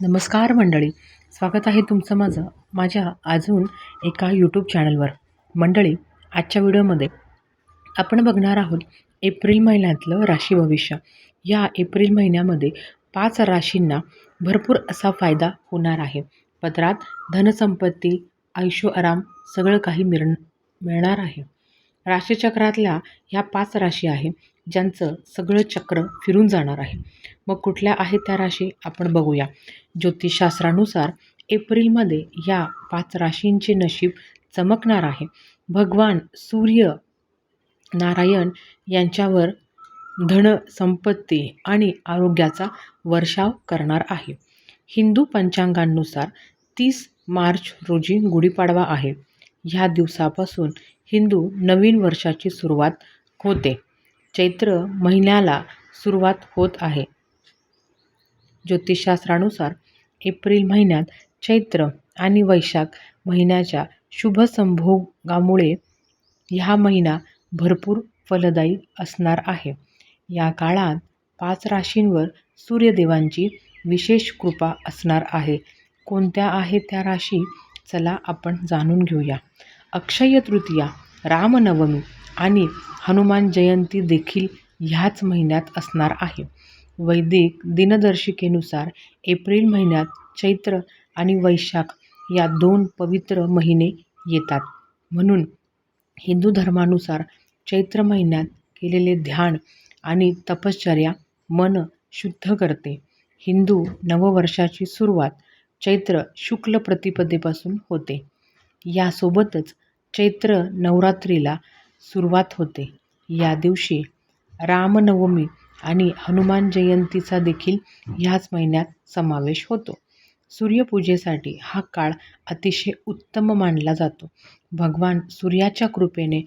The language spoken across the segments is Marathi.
नमस्कार मंडळी स्वागत आहे तुमचं माझं माझ्या अजून एका यूट्यूब चॅनलवर मंडळी आजच्या व्हिडिओमध्ये आपण बघणार आहोत एप्रिल महिन्यातलं राशी भविष्य. या एप्रिल महिन्यामध्ये पाच राशींना भरपूर असा फायदा होणार आहे. पत्रात धनसंपत्ती आयुष्य आराम सगळं काही मिळ मिळणार आहे. राशीचक्रातल्या ह्या पाच राशी आहे ज्यांचं सगळं चक्र फिरून जाणार आहे. मग कुठल्या आहेत त्या राशी? आपण बघूया. ज्योतिषशास्त्रानुसार एप्रिलमध्ये या पाच राशींचे नशीब चमकणार आहे. भगवान सूर्य नारायण यांच्यावर धन संपत्ती आणि आरोग्याचा वर्षाव करणार आहे. हिंदू पंचांगांनुसार तीस मार्च रोजी गुढीपाडवा आहे. ह्या दिवसापासून हिंदू नवीन वर्षाची सुरुवात होते. चैत्र महिन्याला सुरुवात होत आहे. ज्योतिषशास्त्रानुसार एप्रिल महिन्यात चैत्र आणि वैशाख महिन्याच्या शुभ संभोगामुळे ह्या महिना भरपूर फलदायी असणार आहे. या काळात पाच राशींवर सूर्यदेवांची विशेष कृपा असणार आहे. कोणत्या आहेत त्या राशी? चला आपण जाणून घेऊया. अक्षय तृतीया रामनवमी आणि हनुमान जयंती देखील ह्याच महिन्यात असणार आहे. वैदिक दिनदर्शिकेनुसार एप्रिल महिन्यात चैत्र आणि वैशाख या दोन पवित्र महिने येतात. म्हणून हिंदू धर्मानुसार चैत्र महिन्यात केलेले ध्यान आणि तपश्चर्या मन शुद्ध करते. हिंदू नववर्षाची सुरुवात चैत्र शुक्ल प्रतिपदेपासून होते. यासोबतच चैत्र नवरात्रीला सुरुवात होते. या दिवशी रामनवमी आणि हनुमान जयंतीचा देखील ह्याच महिन्यात समावेश होतो. सूर्यपूजेसाठी हा काळ अतिशय उत्तम मानला जातो. भगवान सूर्याच्या कृपेने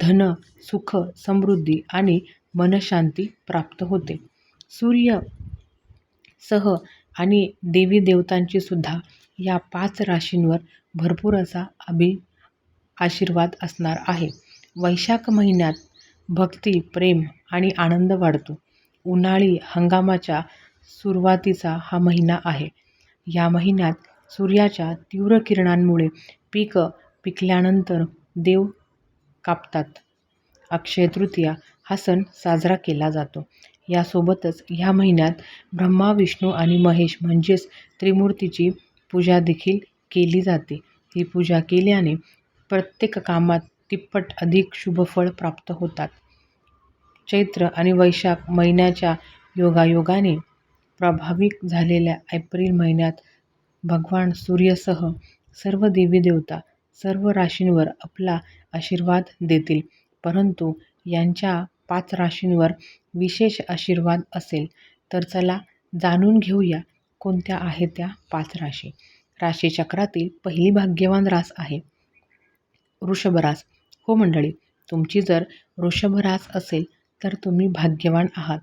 धन सुख समृद्धी आणि मनशांती प्राप्त होते. सूर्य सह आणि देवी देवतांची सुद्धा या पाच राशींवर भरपूर असा अभि आशीर्वाद असणार आहे. वैशाख महिन्यात भक्ती प्रेम आणि आनंद वाढतो. उन्हाळी हंगामाच्या सुरुवातीचा हा महिना आहे. या महिन्यात सूर्याच्या तीव्र किरणांमुळे पिकं पिकल्यानंतर देव कापतात. अक्षय तृतीया हा सण साजरा केला जातो. यासोबतच ह्या महिन्यात ब्रह्मा विष्णू आणि महेश म्हणजेच त्रिमूर्तीची पूजा देखील केली जाते. ही पूजा केल्याने प्रत्येक कामात तिप्पट अधिक शुभफळ प्राप्त होतात. चैत्र आणि वैशाख महिन्याच्या योगायोगाने प्रभावित झालेल्या एप्रिल महिन्यात भगवान सूर्यसह सर्व देवी देवता सर्व राशींवर आपला आशीर्वाद देतील. परंतु यांच्या पाच राशींवर विशेष आशीर्वाद असेल तर चला जाणून घेऊया कोणत्या आहेत त्या? पाच राशी. राशीचक्रातील पहिली भाग्यवान रास आहे. वृषभरास हो मंडळी तुमची जर वृषभ रास असेल तर तुम्ही भाग्यवान आहात.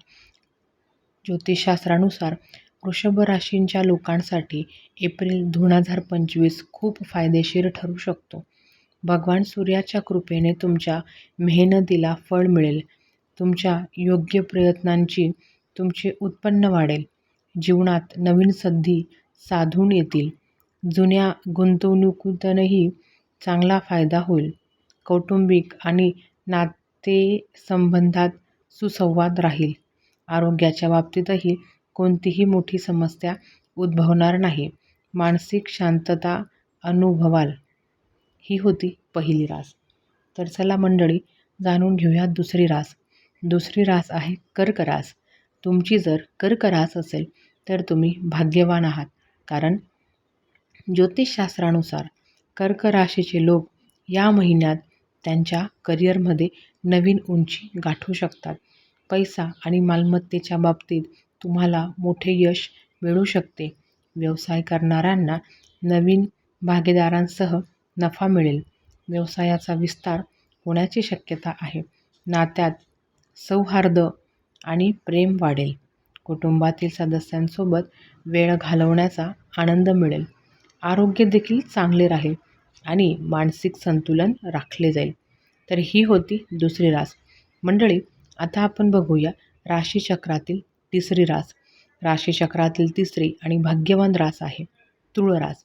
ज्योतिषशास्त्रानुसार वृषभ राशींच्या लोकांसाठी एप्रिल दोन हजार पंचवीस खूप फायदेशीर ठरू शकतो. भगवान सूर्याच्या कृपेने तुमच्या मेहनतीला फळ मिळेल. तुमच्या योग्य प्रयत्नांची तुमचे उत्पन्न वाढेल. जीवनात नवीन संधी साधून येतील. जुन्या गुंतवणुकीतूनही चांगला फायदा होईल. कौटुंबिक आणि नातेसंबंधात सुसंवाद राहील. आरोग्याच्या बाबतीतही कोणतीही मोठी समस्या उद्भवणार नाही. मानसिक शांतता अनुभवाल. ही होती पहिली रास. तर चला मंडळी जाणून घेऊया दुसरी रास. दुसरी रास आहे कर्क रास. तुमची जर कर्क रास असेल तर तुम्ही भाग्यवान आहात. कारण ज्योतिषशास्त्रानुसार कर्क राशीचे लोक या महिन्यात त्यांच्या करिअरमध्ये नवीन उंची गाठू शकतात. पैसा आणि मालमत्तेच्या बाबतीत तुम्हाला मोठे यश मिळू शकते. व्यवसाय करणाऱ्यांना नवीन भागीदारांसह नफा मिळेल. व्यवसायाचा विस्तार होण्याची शक्यता आहे. नात्यात सौहार्द आणि प्रेम वाढेल. कुटुंबातील सदस्यांसोबत वेळ घालवण्याचा आनंद मिळेल. आरोग्य देखील चांगले राहील आणि मानसिक संतुलन राखले जाईल. तर ही होती दुसरी रास. मंडळी आता आपण बघूया राशीचक्रातील तिसरी रास. राशीचक्रातील तिसरी आणि भाग्यवान रास आहे तुळ रास.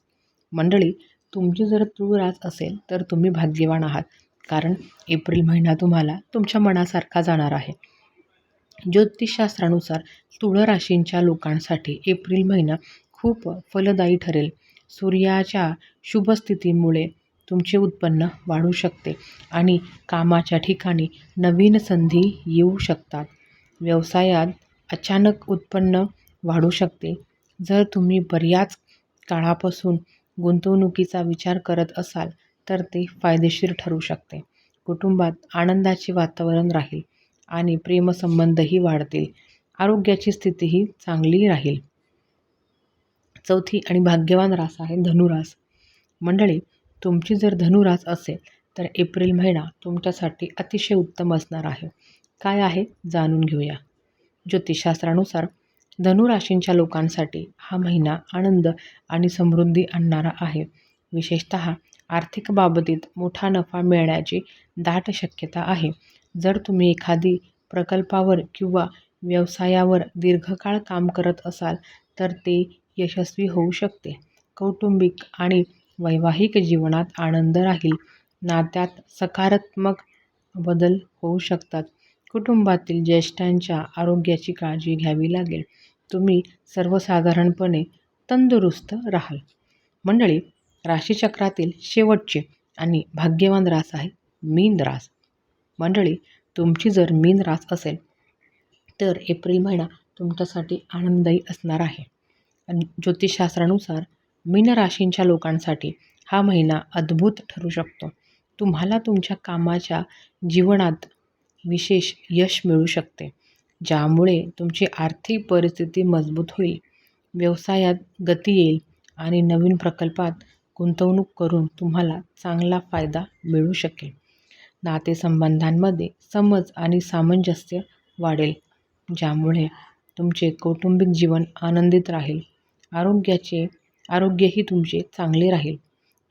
मंडळी तुमची जर तुळ रास असेल तर तुम्ही भाग्यवान आहात. कारण एप्रिल महिना तुम्हाला तुमच्या मनासारखा जाणार आहे. ज्योतिषशास्त्रानुसार तुळ राशींच्या लोकांसाठी एप्रिल महिना खूप फलदायी ठरेल. सूर्याच्या शुभ स्थितीमुळे तुमचे उत्पन्न वाढू शकते आणि कामाच्या ठिकाणी नवीन संधी येऊ शकतात. व्यवसायात अचानक उत्पन्न वाढू शकते. जर तुम्ही बऱ्याच काळापासून गुंतवणुकीचा विचार करत असाल तर ते फायदेशीर ठरू शकते. कुटुंबात आनंदाचे वातावरण राहील. आणि प्रेमसंबंधही वाढतील. आरोग्याची स्थितीही चांगली राहील. चौथी आणि भाग्यवान रास आहे धनुरास. मंडळी तुमची जर धनुरास असेल तर एप्रिल महिना तुमच्यासाठी अतिशय उत्तम असणार आहे. काय आहे जाणून घेऊया. ज्योतिषशास्त्रानुसार धनुराशींच्या लोकांसाठी हा महिना आनंद आणि समृद्धी आणणारा आहे. विशेषत आर्थिक बाबतीत मोठा नफा मिळण्याची दाट शक्यता आहे. जर तुम्ही एखादी प्रकल्पावर किंवा व्यवसायावर दीर्घकाळ काम करत असाल तर ते यशस्वी होऊ शकते. कौटुंबिक आणि वैवाहिक जीवनात आनंद राहील. नात्यात सकारात्मक बदल होऊ शकतात. कुटुंबातील ज्येष्ठांच्या आरोग्याची काळजी घ्यावी लागेल. तुम्ही सर्वसाधारणपणे तंदुरुस्त राहाल. मंडळी राशीचक्रातील शेवटचे आणि भाग्यवान रास आहे मीन रास. मंडळी तुमची जर मीन रास असेल तर एप्रिल महिना तुमच्यासाठी आनंददायी असणार आहे. आणि ज्योतिषशास्त्रानुसार मीन राशींच्या लोकांसाठी हा महिना अद्भुत ठरू शकतो. तुम्हाला तुमच्या कामाच्या जीवनात विशेष यश मिळू शकते ज्यामुळे तुमची आर्थिक परिस्थिती मजबूत होईल व्यवसायात गती येईल आणि नवीन प्रकल्पात गुंतवणूक करून तुम्हाला चांगला फायदा मिळू शकेल. नातेसंबंधांमध्ये समज आणि सामंजस्य वाढेल ज्यामुळे तुमचे कौटुंबिक जीवन आनंदित राहील. आरोग्याचे आरोग्यही तुमचे चांगले राहील.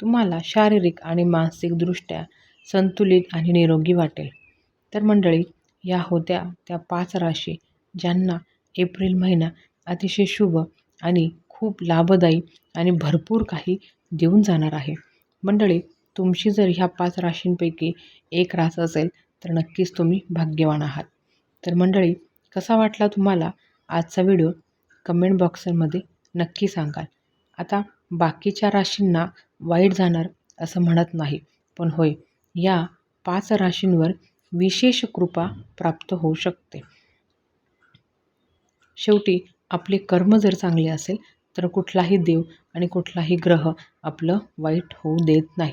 तुम्हाला शारीरिक आणि मानसिकदृष्ट्या संतुलित आणि निरोगी वाटेल. तर मंडळी या होत्या त्या पाच राशी ज्यांना एप्रिल महिना अतिशय शुभ आणि खूप लाभदायी आणि भरपूर काही देऊन जाणार आहे. मंडळी तुमची जर ह्या पाच राशींपैकी एक रास असेल तर नक्कीच तुम्ही भाग्यवान आहात. तर मंडळी कसा वाटला तुम्हाला आजचा व्हिडिओ? कमेंट बॉक्समध्ये नक्की सांगाल. आता बाकीच्या राशींना वाईट जाणार असं म्हणत नाही पण होय या पाच राशींवर विशेष कृपा प्राप्त होऊ शकते. शेवटी आपले कर्म जर चांगले असेल तर कुठलाही देव आणि कुठलाही ग्रह आपलं वाईट होऊ देत नाही.